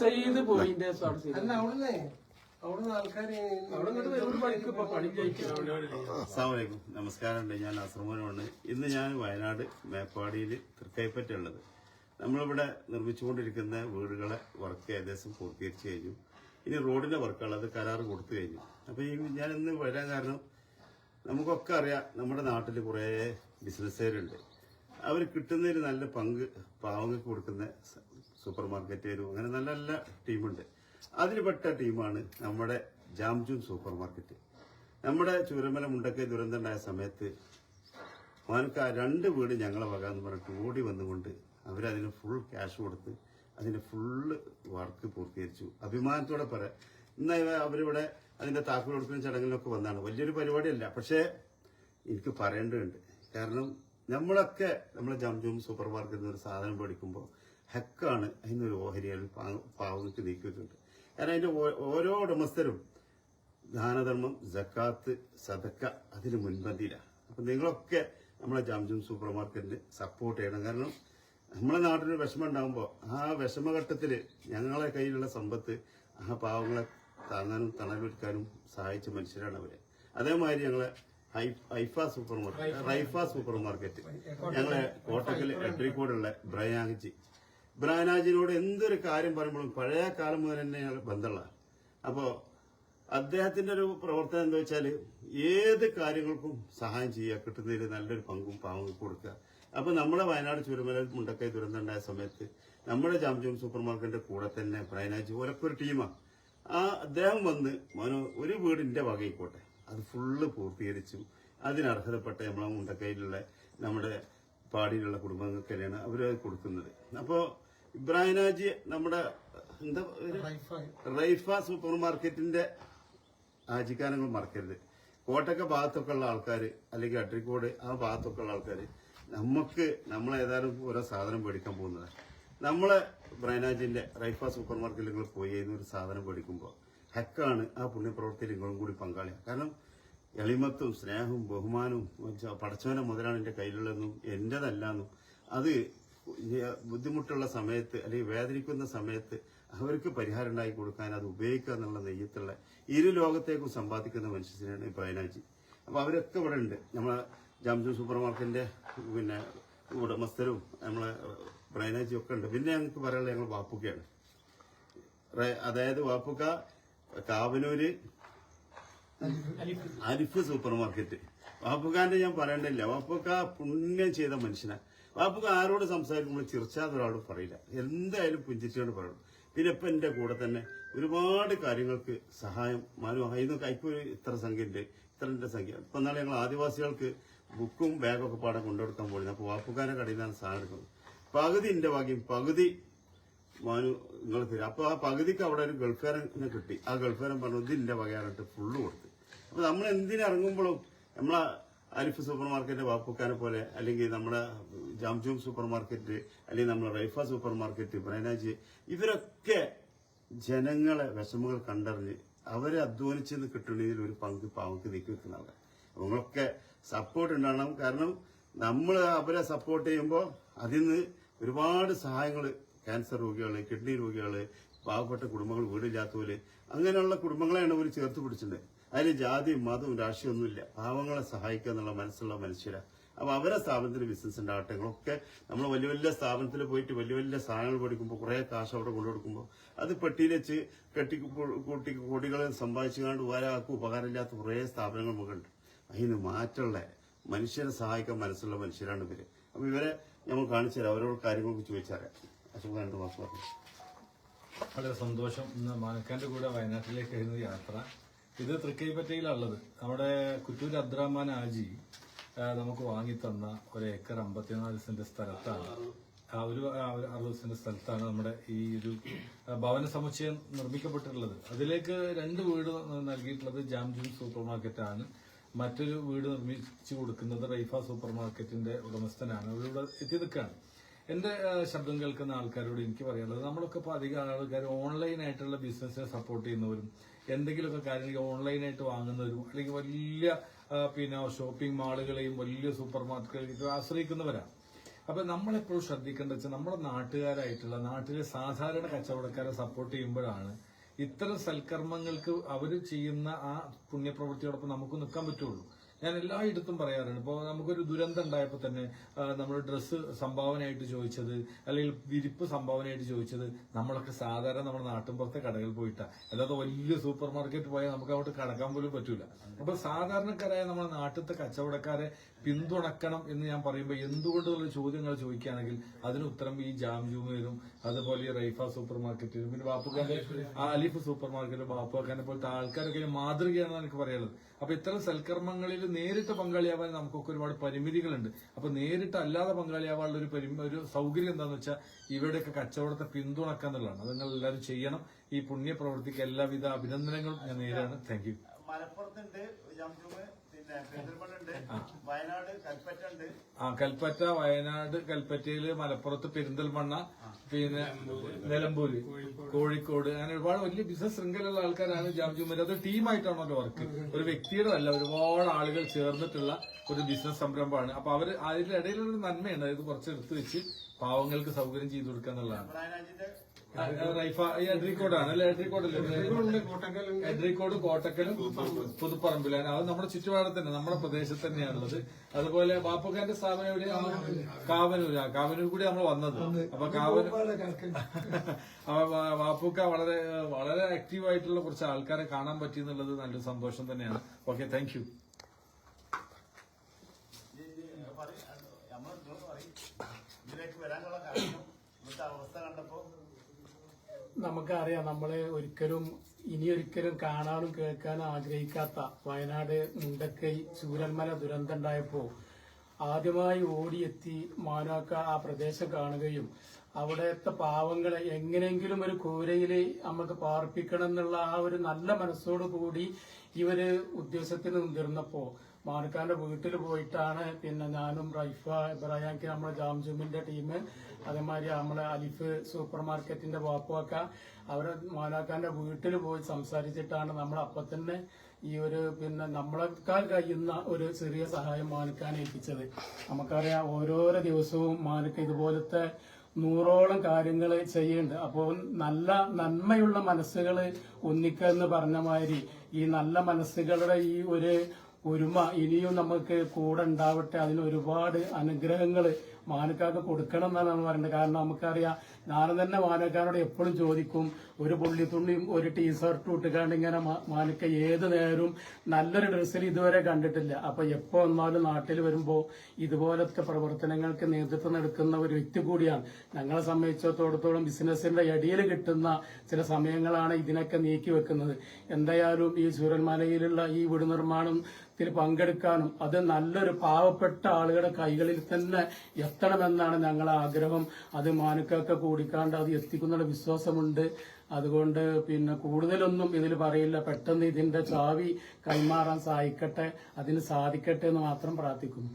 Sayyid point അല്ല അവിടുന്ന് അവിടുന്ന് അസ്സാമലൈക്കും നമസ്കാരമുണ്ട്. ഞാൻ അസർമോനാണ് ഇന്ന് ഞാൻ വയനാട് മേപ്പാടിയിൽ തൃക്കൈപ്പറ്റുള്ളത്. നമ്മളിവിടെ നിർമ്മിച്ചുകൊണ്ടിരിക്കുന്ന വീടുകളെ വർക്ക് ഏകദേശം പൂർത്തീകരിച്ചു കഴിഞ്ഞു. ഇനി റോഡിന്റെ വർക്കുകൾ അത് കരാർ കൊടുത്തു കഴിഞ്ഞു. അപ്പൊ ഈ ഞാൻ ഇന്ന് വരാൻ കാരണം നമുക്കൊക്കെ അറിയാം നമ്മുടെ നാട്ടിൽ കുറേ ബിസിനസ്സുകാരുണ്ട് അവർ കിട്ടുന്നതിൽ നല്ല പങ്ക് പാവങ്ങൾക്ക് കൊടുക്കുന്ന സൂപ്പർ മാർക്കറ്റുകാരും അങ്ങനെ നല്ല നല്ല ടീമുണ്ട്. അതിൽപ്പെട്ട ടീമാണ് നമ്മുടെ ജാംജൂൻ സൂപ്പർ മാർക്കറ്റ്. നമ്മുടെ ചൂരമല മുണ്ടക്കൈ ദുരന്തം ഉണ്ടായ സമയത്ത് അവനക്ക് ആ രണ്ട് വീട് ഞങ്ങളെ വക എന്ന് പറഞ്ഞിട്ട് ഓടി വന്നുകൊണ്ട് അവരതിന് ഫുൾ ക്യാഷ് കൊടുത്ത് അതിന്റെ ഫുള്ള് വർക്ക് പൂർത്തീകരിച്ചു. അഭിമാനത്തോടെ പറയാം ഇന്ന് അവരിവിടെ അതിന്റെ താക്കോൽ കൊടുക്കുന്ന ചടങ്ങിലൊക്കെ വന്നാണ്. വലിയൊരു പരിപാടിയല്ല. പക്ഷേ എനിക്ക് പറയേണ്ടതുണ്ട്. കാരണം നമ്മളൊക്കെ നമ്മളെ ജംജൂം സൂപ്പർ മാർക്കറ്റിൽ നിന്ന് ഒരു സാധനം മേടിക്കുമ്പോൾ ഹെക്കാണ് അതിനൊരു ഓഹരികൾ പാവങ്ങൾക്ക് നീക്കിയിട്ടുണ്ട്. കാരണം അതിന്റെ ഓരോ ഉടമസ്ഥരും ദാനധർമ്മം ജക്കാത്ത് സദക്ക അതിന് മുൻപന്തിയിലാണ് അപ്പം നിങ്ങളൊക്കെ നമ്മളെ ജംജൂം സൂപ്പർ മാർക്കറ്റിന് സപ്പോർട്ട് ചെയ്യണം. കാരണം നമ്മളെ നാട്ടിൽ വിഷമം ഉണ്ടാകുമ്പോൾ ആ വിഷമഘട്ടത്തിൽ ഞങ്ങളെ കയ്യിലുള്ള സമ്പത്ത് ആ പാവങ്ങളെ താങ്ങാനും തണലൊരുക്കാനും സഹായിച്ച മനുഷ്യരാണ് അവർ അതേമാതിരി ഞങ്ങളെ Haifa supermarket Raifa supermarket ഞങ്ങളെ കോട്ടക്കൽ എട്രിക്കോടുള്ള ബ്രയാജി ബ്രയാനാജിനോട് എന്തൊരു കാര്യം പറയുമ്പോഴും പഴയ കാലം മുതൽ തന്നെ ഞങ്ങൾ ബന്ധമുള്ള അപ്പോ അദ്ദേഹത്തിന്റെ ഒരു പ്രവർത്തനം എന്താ വെച്ചാൽ ഏത് കാര്യങ്ങൾക്കും സഹായം ചെയ്യുക കിട്ടുന്നതിൽ നല്ലൊരു പങ്കും പാവം കൊടുക്കുക. അപ്പൊ നമ്മുടെ വയനാട് ചുരുമല മുണ്ടക്കൈ ദുരന്തം ഉണ്ടായ സമയത്ത് നമ്മുടെ ജാംജോം സൂപ്പർ മാർക്കറ്റിന്റെ കൂടെ തന്നെ ബ്രയനാജി ഓരൊക്കെ ഒരു ടീമാണ് ആ അദ്ദേഹം വന്ന് മനോ ഒരു വീടിന്റെ വകയിക്കോട്ടെ അത് ഫുള്ള് പൂർത്തീകരിച്ചു അതിന് അർഹതപ്പെട്ട നമ്മളെ മുണ്ടക്കൈയിലുള്ള നമ്മുടെ പാടിയിലുള്ള കുടുംബങ്ങൾക്കെല്ലാം അവർ കൊടുക്കുന്നത്. അപ്പോ ഇബ്രാഹിനാജി നമ്മുടെ എന്താ? റൈഫ. സൂപ്പർ മാർക്കറ്റിന്റെ ആജിക്കാനങ്ങൾ മറക്കരുത്. കോട്ടക്ക ഭാഗത്തൊക്കെ ഉള്ള ആൾക്കാർ അല്ലെങ്കിൽ അട്രിക്കോട് ആ ഭാഗത്തൊക്കെ ഉള്ള ആൾക്കാർ നമുക്ക് നമ്മൾ ഏതായാലും ഓരോ സാധനം മേടിക്കാൻ പോകുന്നതാണ് നമ്മളെ ബ്രൈനാജിന്റെ റൈഫ സൂപ്പർ മാർക്കറ്റിൽ നിങ്ങൾ പോയി ഒരു സാധനം മേടിക്കുമ്പോൾ ഹക്കാണ് ആ പുണ്യപ്രവൃത്തിയിൽ നിങ്ങളും കൂടി പങ്കാളിയാണ് കാരണം എളിമത്തും സ്നേഹവും ബഹുമാനവും പടച്ചവനെ മുതലാണ് എന്റെ കയ്യിലുള്ളതെന്നും എന്റേതല്ലാന്നും അത് ബുദ്ധിമുട്ടുള്ള സമയത്ത് അല്ലെങ്കിൽ വേദനിക്കുന്ന സമയത്ത് അവർക്ക് പരിഹാരം ഉണ്ടാക്കി കൊടുക്കാൻ അത് ഉപയോഗിക്കുക എന്നുള്ള നെയ്യത്തുള്ള ഇരു ലോകത്തേക്കും സമ്പാദിക്കുന്ന മനുഷ്യനാണ് ഈ പയനാജി അപ്പൊ അവരൊക്കെ ഇവിടെ ഉണ്ട്. നമ്മളെ ജാംജു സൂപ്പർ മാർക്കറ്റിന്റെ പിന്നെ ഉടമസ്ഥരും നമ്മളെ ബ്രൈനാജി ഒക്കെ ഉണ്ട്. പിന്നെ ഞങ്ങൾക്ക് പറയാനുള്ളത് ഞങ്ങൾ വാപ്പുക്കയാണ്. അതായത് വാപ്പുക്ക കാവനൂര് അരിഫ് സൂപ്പർ മാർക്കറ്റ്. വാപ്പുക്കാന്റെ ഞാൻ പറയണ്ടില്ല വാപ്പുക്ക പുണ്യം ചെയ്ത മനുഷ്യനാ. വാപ്പുക്ക ആരോട് സംസാരിക്കുമ്പോൾ ചിർച്ചാതെ ഒരാളോട് പറയില്ല. എന്തായാലും പുഞ്ചിരിച്ചോട് പറയും പിന്നെ ഇപ്പൊ എന്റെ കൂടെ തന്നെ ഒരുപാട് കാര്യങ്ങൾക്ക് സഹായം. മനു അതിന് കൈക്കൊരു ഇത്ര സംഖ്യ ഉണ്ട് ഇത്രന്റെ സംഖ്യ. ഇപ്പൊ എന്നാലും ഞങ്ങൾ ആദിവാസികൾക്ക് ബുക്കും ബാഗൊക്കെ പാടെ കൊണ്ടുകൊടുക്കാൻ പോയിരുന്നു. അപ്പൊ വാപ്പുക്കാരെ കടയിൽ നിന്നാണ് സാധനം എടുക്കുന്നത്. പകുതി എന്റെ ഭാഗ്യം. പകുതി മാനു നിങ്ങൾ തരും. അപ്പൊ ആ പകുതിക്ക് അവിടെ ഒരു ഗൾഫുകാരനെ കിട്ടി. ആ ഗൾഫുകാരൻ പറഞ്ഞു ഇതിന്റെ വകയാറിട്ട് ഫുള്ള് കൊടുത്ത് അപ്പൊ നമ്മൾ എന്തിനിറങ്ങുമ്പോഴും നമ്മളെ അലിഫ് സൂപ്പർ മാർക്കറ്റ് വാപ്പുക്കാനെ പോലെ അല്ലെങ്കിൽ നമ്മുടെ ജാംജൂം സൂപ്പർ മാർക്കറ്റ് അല്ലെങ്കിൽ നമ്മുടെ റൈഫ സൂപ്പർ മാർക്കറ്റ് ബ്രൈനാജ് ഇവരൊക്കെ ജനങ്ങളെ വിഷമങ്ങൾ കണ്ടറിഞ്ഞ് അവരെ അധ്വാനിച്ചെന്ന് കിട്ടണതിൽ ഒരു പങ്ക് പാവക്ക് നീക്കി വെക്കുന്ന ആൾക്കാർ നിങ്ങളൊക്കെ സപ്പോർട്ട് ഉണ്ടാകണം കാരണം നമ്മൾ അവരെ സപ്പോർട്ട് ചെയ്യുമ്പോൾ അതിൽ നിന്ന് ഒരുപാട് സഹായങ്ങൾ ക്യാൻസർ രോഗികൾ കിഡ്നി രോഗികൾ പാവപ്പെട്ട കുടുംബങ്ങൾ വീടില്ലാത്തവര് അങ്ങനെയുള്ള കുടുംബങ്ങളെയാണ് അവർ ചേർത്ത് പിടിച്ചിട്ടുണ്ട്. അതിൽ ജാതി മതവും രാഷ്ട്രീയമൊന്നുമില്ല. പാവങ്ങളെ സഹായിക്കുക എന്നുള്ള മനസ്സുള്ള മനുഷ്യരാണ് അപ്പൊ അവരെ സ്ഥാപനത്തിൽ ബിസിനസ് ഉണ്ടാവട്ടെ ഒക്കെ നമ്മൾ വലിയ വലിയ സ്ഥാപനത്തിൽ പോയിട്ട് വലിയ വലിയ സാധനങ്ങൾ പഠിക്കുമ്പോൾ കുറെ കാശ് അവിടെ കൊണ്ടു കൊടുക്കുമ്പോൾ അത് പെട്ടിയിൽ വെച്ച് കെട്ടി കൂട്ടി കോടികൾ സമ്പാദിച്ചുകൊണ്ട് ഒരാൾക്ക് ഉപകാരമില്ലാത്ത കുറെ സ്ഥാപനങ്ങൾ നമുക്കുണ്ട്. അതിന് മാറ്റമുള്ള മനുഷ്യരെ സഹായിക്കാൻ മനസ്സുള്ള മനുഷ്യരാണ് ഇവർ. അപ്പൊ ഇവരെ നമ്മൾ കാണിച്ചു തരാം. അവരോട് കാര്യങ്ങളൊക്കെ ചോദിച്ചറിയാം രണ്ട് മാസം പറഞ്ഞു വളരെ സന്തോഷം. ഇന്ന് മാനക്കാന്റെ കൂടെ വയനാട്ടിലേക്ക് ആയിരുന്നു യാത്ര. ഇത് തൃക്കൈപ്പറ്റയിലുള്ളത്. നമ്മുടെ കുറ്റൂർ അബ്ദുറഹ്മാൻ ആജി നമുക്ക് വാങ്ങി തന്ന ഒരു ഏക്കർ അമ്പത്തിനാല് സെന്റ് സ്ഥലത്താണ്. ഒരു അറുപത് സെന്റ് സ്ഥലത്താണ് നമ്മുടെ ഈ ഒരു ഭവന സമുച്ചയം നിർമ്മിക്കപ്പെട്ടിട്ടുള്ളത്. അതിലേക്ക് രണ്ട് വീട് നൽകിയിട്ടുള്ളത് ജാംജൂൻ സൂപ്പർ മാർക്കറ്റാണ്. മറ്റൊരു വീട് നിർമ്മിച്ചു കൊടുക്കുന്നത് റൈഫ സൂപ്പർ മാർക്കറ്റിന്റെ ഉടമസ്ഥനാണ്. അവരിവിടെ എത്തി നിൽക്കുകയാണ് എന്റെ ശബ്ദം കേൾക്കുന്ന ആൾക്കാരോട് എനിക്ക് പറയാനുള്ളത് നമ്മളൊക്കെ ഇപ്പൊ അധികം ആൾക്കാർ ഓൺലൈൻ ആയിട്ടുള്ള ബിസിനസ്സിനെ സപ്പോർട്ട് ചെയ്യുന്നവരും എന്തെങ്കിലുമൊക്കെ കാര്യങ്ങൾ ഓൺലൈനായിട്ട് വാങ്ങുന്നവരും അല്ലെങ്കിൽ വലിയ പിന്നെ ഷോപ്പിംഗ് മാളുകളെയും വലിയ സൂപ്പർ മാർക്കറ്റുകളെയും ആശ്രയിക്കുന്നവരാണ് അപ്പൊ നമ്മളെപ്പോഴും ശ്രദ്ധിക്കേണ്ടത് വെച്ചാൽ നമ്മുടെ നാട്ടുകാരായിട്ടുള്ള നാട്ടിലെ സാധാരണ കച്ചവടക്കാരെ സപ്പോർട്ട് ചെയ്യുമ്പോഴാണ് ഇത്തരം സൽക്കർമ്മങ്ങൾക്ക് അവർ ചെയ്യുന്ന ആ പുണ്യപ്രവൃത്തിയോടൊപ്പം നമുക്ക് നിൽക്കാൻ പറ്റുള്ളൂ. ഞാൻ എല്ലായിടത്തും പറയാറുണ്ട്. ഇപ്പോൾ നമുക്കൊരു ദുരന്തം ഉണ്ടായപ്പോൾ തന്നെ നമ്മൾ ഡ്രസ്സ് സംഭാവനയായിട്ട് ചോദിച്ചത് അല്ലെങ്കിൽ വിരിപ്പ് സംഭാവനയായിട്ട് ചോദിച്ചത് നമ്മളൊക്കെ സാധാരണ നമ്മുടെ നാട്ടിൻപുറത്തെ കടകളിൽ പോയിട്ടാ. അല്ലാതെ വലിയ സൂപ്പർ മാർക്കറ്റ് പോയാൽ നമുക്ക് അങ്ങോട്ട് കടക്കാൻ പോലും പറ്റൂല. അപ്പൊ സാധാരണക്കാരായ നമ്മുടെ നാട്ടിലത്തെ കച്ചവടക്കാരെ പിന്തുണക്കണം എന്ന് ഞാൻ പറയുമ്പോൾ എന്തുകൊണ്ടുള്ള ചോദ്യങ്ങൾ ചോദിക്കുകയാണെങ്കിൽ അതിന് ഉത്തരം ഈ ജാം ജൂമിലും അതുപോലെ ഈ റൈഫ സൂപ്പർ മാർക്കറ്റിലും പിന്നെ ബാപ്പുക്കാന്റെ അലിഫ് സൂപ്പർ മാർക്കറ്റിലും ബാപ്പുഖാനെ പോലത്തെ ആൾക്കാരൊക്കെ മാതൃകയാണെന്ന് എനിക്ക് പറയുന്നത് അപ്പൊ ഇത്തരം സൽക്കർമ്മങ്ങളിൽ നേരിട്ട് പങ്കാളിയാവാൻ നമുക്കൊക്കെ ഒരുപാട് പരിമിതികളുണ്ട്. അപ്പൊ നേരിട്ട് അല്ലാതെ പങ്കാളിയാവാനുള്ള ഒരു പരിമി ഒരു സൗകര്യം എന്താണെന്ന് വെച്ചാൽ ഇവരുടെയൊക്കെ കച്ചവടത്തെ പിന്തുണക്കുക എന്നുള്ളതാണ്. അത് നിങ്ങൾ എല്ലാവരും ചെയ്യണം. ഈ പുണ്യ പ്രവൃത്തിക്ക് എല്ലാവിധ അഭിനന്ദനങ്ങളും ഞാൻ നേരാണ് താങ്ക് യു മലപ്പുറത്തുണ്ട് ആ കൽപ്പറ്റ വയനാട് കൽപ്പറ്റയിൽ മലപ്പുറത്ത് പെരിന്തൽമണ്ണ പിന്നെ നിലമ്പൂര് കോഴിക്കോട് അങ്ങനെ ഒരുപാട് വലിയ ബിസിനസ് ശൃംഖലയുള്ള ആൾക്കാരാണ് ജാംജുമര് അത് ടീമായിട്ടാണല്ലോ വർക്ക് ഒരു വ്യക്തിയുടെ അല്ല ഒരുപാട് ആളുകൾ ചേർന്നിട്ടുള്ള ഒരു ബിസിനസ് സംരംഭമാണ്. അപ്പൊ അവർ അതിന്റെ ഇടയിലൊരു നന്മയുണ്ട്. അതായത് കുറച്ച് എടുത്തു വെച്ച് പാവങ്ങൾക്ക് സൗകര്യം ചെയ്തു കൊടുക്കുക എന്നുള്ളതാണ്. എഡ്രിക്കോടാണ് അല്ലെ? എഡ്രിക്കോടല്ലേ? എഡ്രിക്കോട് കോട്ടക്കലും പുതുപ്പറമ്പിലാണ്. അത് നമ്മുടെ ചുറ്റുപാടത്ത് തന്നെ നമ്മുടെ പ്രദേശത്ത് തന്നെയാണുള്ളത്. അതുപോലെ ബാപ്പുക്കാന്റെ സ്ഥാപനം എവിടെയാണ് കാവനൂരാ. കാവനൂർ കൂടി നമ്മൾ വന്നത്. അപ്പൊ കാവനൂർ ബാപ്പുക്ക വളരെ വളരെ ആക്റ്റീവ് ആയിട്ടുള്ള കുറച്ച് ആൾക്കാരെ കാണാൻ പറ്റി എന്നുള്ളത് നല്ലൊരു സന്തോഷം തന്നെയാണ്. ഓക്കെ താങ്ക് യു ഇതിലേക്ക് വരാനുള്ള കാരണം ഇവിടുത്തെ അവസ്ഥ കണ്ടപ്പോ നമുക്കറിയാം നമ്മളെ ഒരിക്കലും ഇനിയൊരിക്കലും കാണാനും കേൾക്കാനും ആഗ്രഹിക്കാത്ത വയനാട് മുണ്ടക്കൈ ചൂരൽമല ദുരന്തം ഉണ്ടായപ്പോ ആദ്യമായി ഓടിയെത്തി മാനാക്ക ആ പ്രദേശം കാണുകയും അവിടുത്തെ പാവങ്ങളെ എങ്ങനെയെങ്കിലും ഒരു കൂരയിൽ നമുക്ക് പാർപ്പിക്കണം എന്നുള്ള ആ ഒരു നല്ല മനസ്സോടു കൂടി ഇവർ ഉദ്ദേശത്തിന് മുതിർന്നപ്പോ മാനക്കാന്റെ വീട്ടിൽ പോയിട്ടാണ് പിന്നെ ഞാനും റൈഫ ഇബ്രാഹിംക്ക് നമ്മുടെ ജാംജുമിന്റെ ടീം അതേമാതിരി നമ്മളെ അലിഫ് സൂപ്പർ മാർക്കറ്റിന്റെ വാപ്പുമൊക്കെ അവരെ മാനാക്കാന്റെ വീട്ടിൽ പോയി സംസാരിച്ചിട്ടാണ് നമ്മൾ അപ്പൊ തന്നെ ഈ ഒരു പിന്നെ നമ്മളെക്കാൾ കഴിയുന്ന ഒരു ചെറിയ സഹായം മാനിക്കാൻ ഏൽപ്പിച്ചത്. നമുക്കറിയാം ഓരോരോ ദിവസവും മാനിക്ക ഇതുപോലത്തെ നൂറോളം കാര്യങ്ങൾ ചെയ്യുന്നുണ്ട്. അപ്പോൾ നല്ല നന്മയുള്ള മനസ്സുകൾ ഒന്നിക്കുക എന്ന് പറഞ്ഞ മാതിരി ഈ നല്ല മനസ്സുകളുടെ ഈ ഒരു ഒരുമ ഇനിയും നമുക്ക് കൂടെ ഉണ്ടാവട്ടെ. അതിന് ഒരുപാട് അനുഗ്രഹങ്ങൾ മാനക്കാർക്ക് കൊടുക്കണം എന്നാണ് നമ്മൾ പറയുന്നത്. കാരണം നമുക്കറിയാം ഞാൻ തന്നെ മാനക്കാരോട് എപ്പോഴും ചോദിക്കും ഒരു പുള്ളിത്തുള്ളിയും ഒരു ടീഷർട്ടും ഇട്ടുകൊണ്ട് ഇങ്ങനെ മാനക്ക ഏത് നേരവും നല്ലൊരു ഡ്രസ്സിൽ ഇതുവരെ കണ്ടിട്ടില്ല. അപ്പൊ എപ്പോ വന്നാലും നാട്ടിൽ വരുമ്പോൾ ഇതുപോലത്തെ പ്രവർത്തനങ്ങൾക്ക് നേതൃത്വം എടുക്കുന്ന ഒരു വ്യക്തി കൂടിയാണ്. ഞങ്ങളെ സംബന്ധിച്ചിടത്തോളം ബിസിനസിന്റെ ഇടയിൽ കിട്ടുന്ന ചില സമയങ്ങളാണ് ഇതിനൊക്കെ നീക്കി വെക്കുന്നത്. എന്തായാലും ഈ സൂര്യന്മലയിലുള്ള ഈ വീട് നിർമ്മാണത്തിൽ പങ്കെടുക്കാനും അത് നല്ലൊരു പാവപ്പെട്ട ആളുകളുടെ കൈകളിൽ തന്നെ എത്തണമെന്നാണ് ഞങ്ങളെ ആഗ്രഹം. അത് മാനുക്കൊക്കെ കൂടിക്കാണ്ട് അത് എത്തിക്കുന്നുള്ള വിശ്വാസമുണ്ട്. അതുകൊണ്ട് പിന്നെ കൂടുതലൊന്നും ഇതിൽ പറയില്ല. പെട്ടെന്ന് ഇതിന്റെ ചാവി കൈമാറാൻ സഹായിക്കട്ടെ. അതിന് സാധിക്കട്ടെ എന്ന് മാത്രം പ്രാർത്ഥിക്കുന്നു.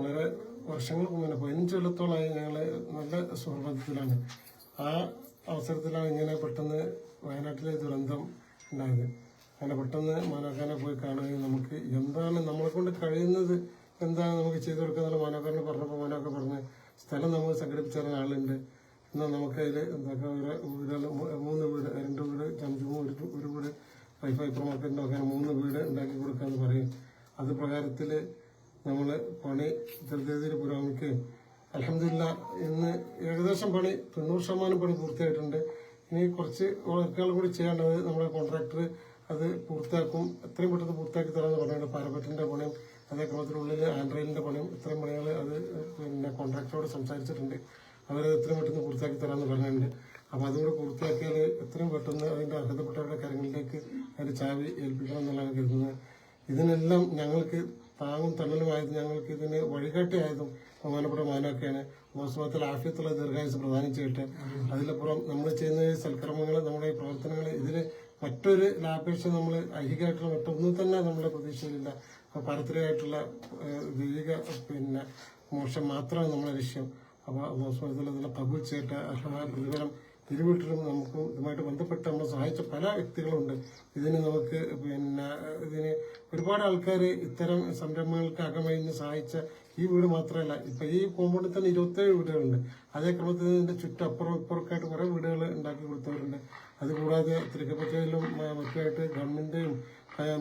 വളരെ വർഷങ്ങൾക്ക് മുന്നേ പതിനഞ്ച് കൊല്ലത്തോളമായി ഞങ്ങൾ നല്ല സുഹൃത്തിലാണ് ആ അവസരത്തിലാണ് ഇങ്ങനെ പെട്ടെന്ന് വയനാട്ടിലെ ദുരന്തം ഉണ്ടായത്. അങ്ങനെ പെട്ടെന്ന് മനോഹരനെ പോയി കാണുകയും നമുക്ക് എന്താണ് നമ്മളെ കൊണ്ട് കഴിയുന്നത്? എന്താണ് നമുക്ക് ചെയ്തു കൊടുക്കുക മനോഹരനെ പറഞ്ഞപ്പോൾ മനോഹർ പറഞ്ഞ് സ്ഥലം നമ്മൾ സംഘടിപ്പിച്ച ആളുണ്ട് എന്നാൽ നമുക്കതിൽ എന്താ ഒരു മൂന്ന് വീട് രണ്ട് വീട് ചമച്ചും ഒരു ഒരു വീട് വൈഫൈ പ്രൊമോട്ടറിന്റെ ഒക്കെ മൂന്ന് വീട് ഉണ്ടാക്കി കൊടുക്കാന്ന് പറയും. അത് പ്രകാരത്തിൽ നമ്മൾ പണി ചെറുതീതിയിൽ പുരോഗമിക്കുകയും അലഹമില്ല ഇന്ന് ഏകദേശം പണി തൊണ്ണൂറ് ശതമാനം പണി പൂർത്തിയായിട്ടുണ്ട്. ഇനി കുറച്ച് വർക്കുകൾ കൂടി ചെയ്യേണ്ടത് നമ്മുടെ കോൺട്രാക്ടർ അത് പൂർത്തിയാക്കും. എത്രയും പെട്ടെന്ന് പൂർത്തിയാക്കി തരാമെന്ന് പറഞ്ഞിട്ടുണ്ട് പാരപ്പറ്റിന്റെ പണിയും അതേ ക്രമത്തിനുള്ളിൽ ആൻഡ്രോയിഡിന്റെ പണിയും ഇത്രയും പണികൾ അത് പിന്നെ കോൺട്രാക്ടറോട് സംസാരിച്ചിട്ടുണ്ട്. അവരത് എത്രയും പെട്ടെന്ന് പൂർത്തിയാക്കി തരാമെന്ന് പറഞ്ഞിട്ടുണ്ട് അപ്പോൾ അതുകൂടെ പൂർത്തിയാക്കിയാൽ എത്രയും പെട്ടെന്ന് അതിന്റെ അർഹതപ്പെട്ടവരുടെ കാര്യങ്ങളിലേക്ക് അതിന്റെ ചാവി ഏൽപ്പിക്കണം എന്നുള്ളതാണ് കരുതുന്നത്. ഇതിനെല്ലാം ഞങ്ങൾക്ക് താങ്ങും തണലുമായത് ഞങ്ങൾക്ക് ഇതിന് വഴികാട്ടിയായതും ബഹുമാനപ്പെട്ട മാനൊക്കെയാണ് മോസമത്തിൽ ആഫ്യത്തുള്ള ദീർഘായുസ് പ്രദാനം ചെയ്യട്ടെ അതിലപ്പുറം നമ്മൾ ചെയ്യുന്ന സൽക്കർമ്മങ്ങൾ നമ്മുടെ പ്രവർത്തനങ്ങൾ ഇതിന് മറ്റൊരു ലാഭേക്ഷ നമ്മൾ ഐഹികമായിട്ടുള്ള മറ്റൊന്നും തന്നെ നമ്മുടെ പ്രതീക്ഷയിലില്ല അപ്പോൾ പാരമ്പര്യമായിട്ടുള്ള ദൈവിക പിന്നെ മോശം മാത്രമാണ് നമ്മുടെ ലക്ഷ്യം. അപ്പോൾ മോസമത്തിൽ അതിനെ പകുൽ ചെയ്യട്ടെ അർഹമായ പ്രതിഫലം ഇരുവീട്ടിലും നമുക്ക് ഇതുമായിട്ട് ബന്ധപ്പെട്ട് നമ്മളെ സഹായിച്ച പല വ്യക്തികളുണ്ട്. ഇതിന് നമുക്ക് പിന്നെ ഇതിന് ഒരുപാട് ആൾക്കാർ ഇത്തരം സംരംഭങ്ങൾക്ക് അകമഴിഞ്ഞ് സഹായിച്ച ഈ വീട് മാത്രമല്ല ഇപ്പൊ ഈ കോമ്പൗണ്ടിൽ തന്നെ ഇരുപത്തേഴ് വീടുകളുണ്ട്. അതേ ക്രമത്തിൽ ഇതിന്റെ ചുറ്റപ്പുറം ഇപ്പുറക്കായിട്ട് കുറെ വീടുകൾ ഉണ്ടാക്കി കൊടുത്തവരുണ്ട്. അതുകൂടാതെ തിരുക്കപ്പറ്റയിലും മറ്റുമായിട്ട് ഗവൺമെന്റിന്റെയും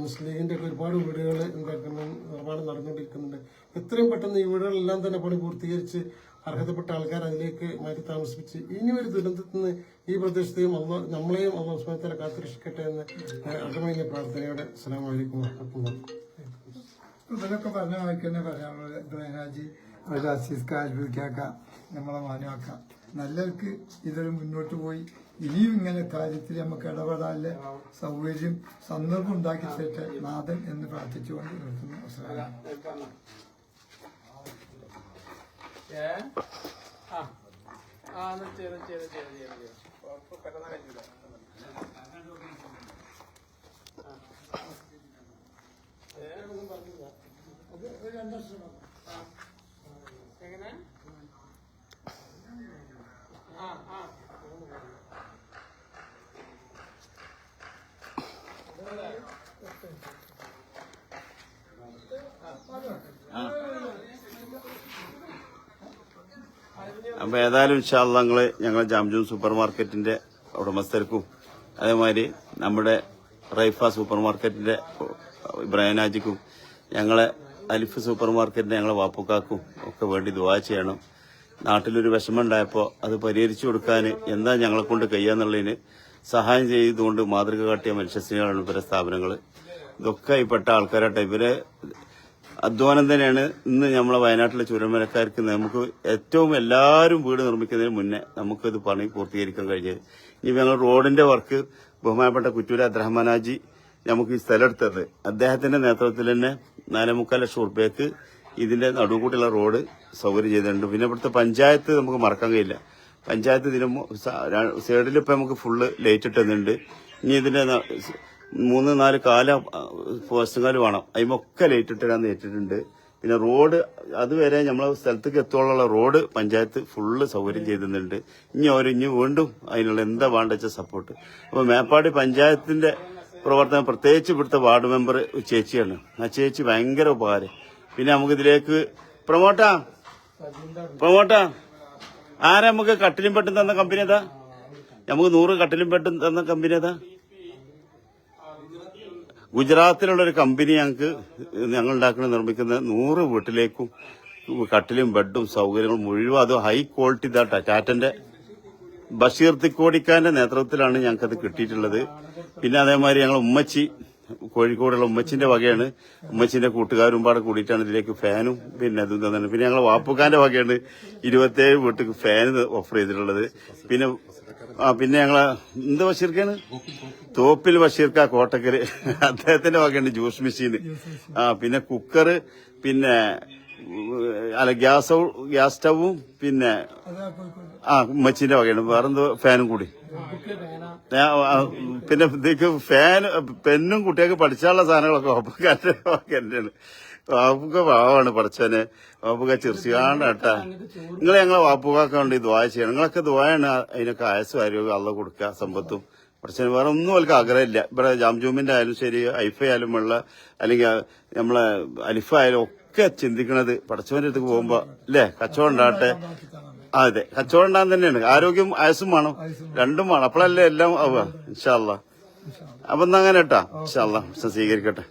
മുസ്ലിം ലീഗിന്റെ ഒക്കെ ഒരുപാട് വീടുകൾ ഉണ്ടാക്കുന്ന നിർമ്മാണം നടന്നുകൊണ്ടിരിക്കുന്നുണ്ട്. എത്രയും പെട്ടെന്ന് ഈ വീടുകളെല്ലാം തന്നെ പണി പൂർത്തീകരിച്ച് അർഹതപ്പെട്ട ആൾക്കാർ അതിലേക്ക് മാറ്റി താമസിപ്പിച്ച് ഇനി ഒരു ദുരന്തത്തിൽ നിന്ന് ഈ പ്രദേശത്തെയും അള്ളാഹ് നമ്മളെയും അള്ളാഹു സുബ്ഹാനഹു കാത്തുരക്ഷിക്കട്ടെ എന്ന് അകമഴിഞ്ഞ പ്രാർത്ഥനയോടെ അലൈക്കും വറഹ്മത്തുള്ളാഹി ഇവരൊക്കെ പറഞ്ഞ വായിക്ക് പറയാനുള്ളത് ബ്രഹ്നാജി അവരുടെ നമ്മളെ നല്ലവർക്ക് ഇതൊരു മുന്നോട്ട് പോയി ഇനിയും ഇങ്ങനെ കാര്യത്തിൽ നമുക്ക് ഇടപെടാനുള്ള സൗകര്യം സന്ദർഭം ഉണ്ടാക്കി തരട്ടെ നാഥൻ എന്ന് പ്രാർത്ഥിച്ചുകൊണ്ട് നിർത്തുന്നു. ഏ അപ്പൊ ഏതായാലും ഇൻഷാല്ല ഞങ്ങൾ ഞങ്ങളെ ജാംജൂൺ സൂപ്പർ മാർക്കറ്റിന്റെ ഉടമസ്ഥർക്കും അതേമാതിരി നമ്മുടെ റൈഫ സൂപ്പർ മാർക്കറ്റിന്റെ ഇബ്രാഹിം ഞങ്ങളെ അലിഫ് സൂപ്പർ മാർക്കറ്റിന്റെ ഞങ്ങളെ വാപ്പുക്കാക്കും ഒക്കെ വേണ്ടി ദുവാ ചെയ്യണം. നാട്ടിലൊരു വിഷമം ഉണ്ടായപ്പോൾ അത് പരിഹരിച്ചു കൊടുക്കാൻ എന്താ ഞങ്ങളെ കൊണ്ട് കഴിയാന്നുള്ളതിന് സഹായം ചെയ്തുകൊണ്ട് മാതൃക കാട്ടിയ മനുഷ്യസ്നേഹമാണ് ഇവരെ സ്ഥാപനങ്ങൾ ഇതൊക്കെ ഈ പെട്ട ആൾക്കാരാട്ടെ. ഇവരെ അധ്വാനം തന്നെയാണ് ഇന്ന് നമ്മളെ വയനാട്ടിലെ ചുരമലക്കാർക്ക് നമുക്ക് ഏറ്റവും എല്ലാവരും വീട് നിർമ്മിക്കുന്നതിന് മുന്നേ നമുക്കിത് പണി പൂർത്തീകരിക്കാൻ കഴിഞ്ഞത്. ഇനി ഞങ്ങൾ റോഡിന്റെ വർക്ക് ബഹുമാനപ്പെട്ട കുറ്റൂർ അബ്രഹ്മാനാജി നമുക്ക് ഈ സ്ഥലം എടുത്തത്. അദ്ദേഹത്തിന്റെ നേതൃത്വത്തിൽ തന്നെ നാലേമുക്കാൽ ലക്ഷം ഉറുപ്പ്യക്ക് ഇതിന്റെ നടുക്കൂട്ടിയുള്ള റോഡ് സൗകര്യം ചെയ്തിട്ടുണ്ട്. പിന്നെ ഇവിടുത്തെ പഞ്ചായത്ത് നമുക്ക് മറക്കാൻ കഴിയില്ല. പഞ്ചായത്ത് ഇതിന് സൈഡിൽ ഇപ്പം നമുക്ക് ഫുള്ള് ലൈറ്റ് ഇട്ടുന്നുണ്ട് ഇനി ഇതിന്റെ മൂന്ന് നാല് കാല പോസ്റ്റും കാൽ വേണം. അതിമൊക്കെ ലൈറ്റ് ഇട്ടിടാൻ ഏറ്റിട്ടുണ്ട് പിന്നെ റോഡ് അതുവരെ നമ്മളെ സ്ഥലത്തേക്ക് എത്തോളമുള്ള റോഡ് പഞ്ചായത്ത് ഫുള്ള് സൗകര്യം ചെയ്തിട്ടുണ്ട്. ഇനി അവർ ഇനി വീണ്ടും അതിനുള്ള എന്താ വേണ്ട സപ്പോർട്ട് അപ്പോൾ മേപ്പാടി പഞ്ചായത്തിന്റെ പ്രവർത്തനം പ്രത്യേകിച്ച് ഇവിടുത്തെ വാർഡ് മെമ്പർ ചേച്ചിയാണ്. ആ ചേച്ചി ഭയങ്കര ഉപകാരം. പിന്നെ നമുക്ക് ഇതിലേക്ക് പ്രൊമോട്ടാ. പ്രൊമോട്ടാ. ആരാ നമുക്ക് കട്ടിലും പെട്ടും തന്ന കമ്പനി ഏതാ? നമുക്ക് നൂറ് കട്ടിലും പെട്ടും തന്ന കമ്പനി ഏതാ? ഗുജറാത്തിലുള്ള ഒരു കമ്പനി ഞങ്ങൾക്ക് ഞങ്ങൾ ഉണ്ടാക്കുന്ന നിർമ്മിക്കുന്ന നൂറ് വീട്ടിലേക്കും കട്ടിലും ബെഡും സൗകര്യങ്ങളും മുഴുവൻ അത് ഹൈ ക്വാളിറ്റി ഇതാട്ടാ ടാറ്റന്റെ ബഷീർ തിക്കോടിക്കാന്റെ നേതൃത്വത്തിലാണ് ഞങ്ങൾക്കത് കിട്ടിയിട്ടുള്ളത്. പിന്നെ അതേമാതിരി ഞങ്ങൾ ഉമ്മച്ചി കോഴിക്കോടുള്ള ഉമ്മച്ചിന്റെ വകയാണ്. ഉമ്മച്ചിന്റെ കൂട്ടുകാരും പാടെ കൂടിയിട്ടാണ് ഇതിലേക്ക് ഫാനും പിന്നെ അതും തന്നെ. പിന്നെ ഞങ്ങൾ വാപ്പുക്കാന്റെ വകയാണ് ഇരുപത്തേഴ് വീട്ടിൽ ഫാൻ ഓഫർ ചെയ്തിട്ടുള്ളത്. പിന്നെ ആ പിന്നെ ഞങ്ങളെ എന്ത് ബഷീർക്കാണ്? തോപ്പിൽ ബഷീർക്ക കോട്ടക്കൽ. അദ്ദേഹത്തിന്റെ വകയുണ്ട് ജ്യൂസ് മെഷീൻ ആ പിന്നെ കുക്കർ പിന്നെ അല്ല ഗ്യാസ് ഗ്യാസ് സ്റ്റവും പിന്നെ ആ മച്ചിന്റെ വകയാണ് വേറെന്തോ ഫാനും കൂടി. പിന്നെ ഇതേക്ക് ഫാൻ പെന്നും കുട്ടിയൊക്കെ പഠിച്ചാനുള്ള സാധനങ്ങളൊക്കെ ഒപ്പക്കാരുടെ വകയാണ് വാപ്പുക പാവാണ് പഠിച്ചവനെ വാപ്പുക ചെറുസിയാണ്ട് കേട്ടാ. നിങ്ങൾ ഞങ്ങളെ വാപ്പുകൊക്കെ ഉണ്ട് ഈ ദ്വായ ചെയ്യണം. നിങ്ങളൊക്കെ ദ്വായാണ് അതിനൊക്കെ ആയസും ആരോഗ്യം അള്ള കൊടുക്കുക സമ്പത്തും. പഠിച്ചതിന് വേറെ ഒന്നും അവർക്ക് ആഗ്രഹമില്ല. ഇവിടെ ജാംജൂമിന്റെ ആയാലും ശരി ഐഫ ആയാലും ഉള്ള അല്ലെങ്കിൽ നമ്മളെ അലിഫ ആയാലും ഒക്കെ ചിന്തിക്കണത് പഠിച്ചവന്റെ അടുത്ത് പോകുമ്പോ അല്ലേ കച്ചവടം ഉണ്ടാകട്ടെ. അതെ. കച്ചവടം ഉണ്ടാകാൻ തന്നെയാണ്. ആരോഗ്യം ആയുസും വേണം. രണ്ടും വേണം. അപ്പോഴല്ലേ എല്ലാം ആവുക. ഇൻഷാല്ല അപ്പൊ എന്നാ അങ്ങനെ കേട്ടാ. ഇൻഷാല്ല സ്വീകരിക്കട്ടെ.